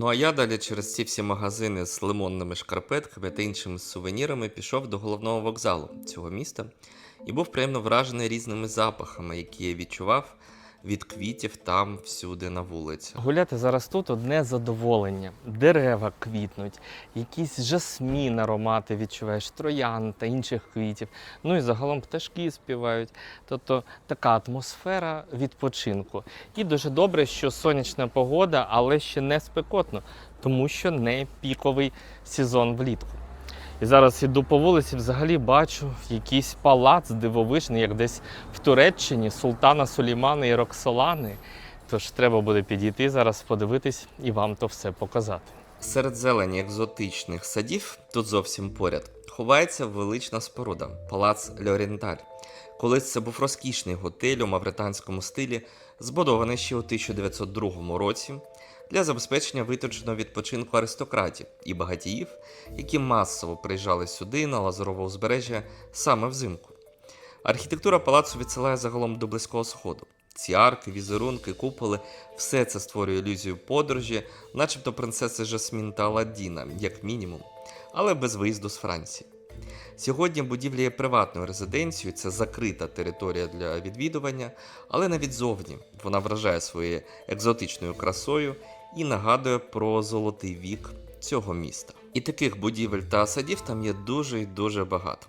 Ну а я далі через ці всі магазини з лимонними шкарпетками та іншими сувенірами пішов до головного вокзалу цього міста і був приємно вражений різними запахами, які я відчував від квітів там всюди на вулиці. Гуляти зараз тут одне задоволення. Дерева квітнуть, якісь жасмін аромати відчуваєш, троян та інших квітів. Ну і загалом пташки співають. Тобто така атмосфера відпочинку. І дуже добре, що сонячна погода, але ще не спекотно, тому що не піковий сезон влітку. І зараз іду по вулиці, взагалі бачу якийсь палац дивовижний, як десь в Туреччині султана Сулеймана і Роксолани. Тож треба буде підійти зараз, подивитись і вам то все показати. Серед зелені екзотичних садів, тут зовсім поряд, ховається велична споруда палац Льоренталь. Колись це був розкішний готель у мавританському стилі, збудований ще у 1902 році для забезпечення виточеного відпочинку аристократів і багатіїв, які масово приїжджали сюди на Лазурове узбережжя саме взимку. Архітектура палацу відсилає загалом до близького сходу. Ці арки, візерунки, куполи все це створює ілюзію подорожі, начебто принцеси Жасмін та Аладдіна, як мінімум, але без виїзду з Франції. Сьогодні будівля є приватною резиденцією, це закрита територія для відвідування, але навіть зовні вона вражає своєю екзотичною красою і нагадує про золотий вік цього міста. І таких будівель та садів там є дуже і дуже багато.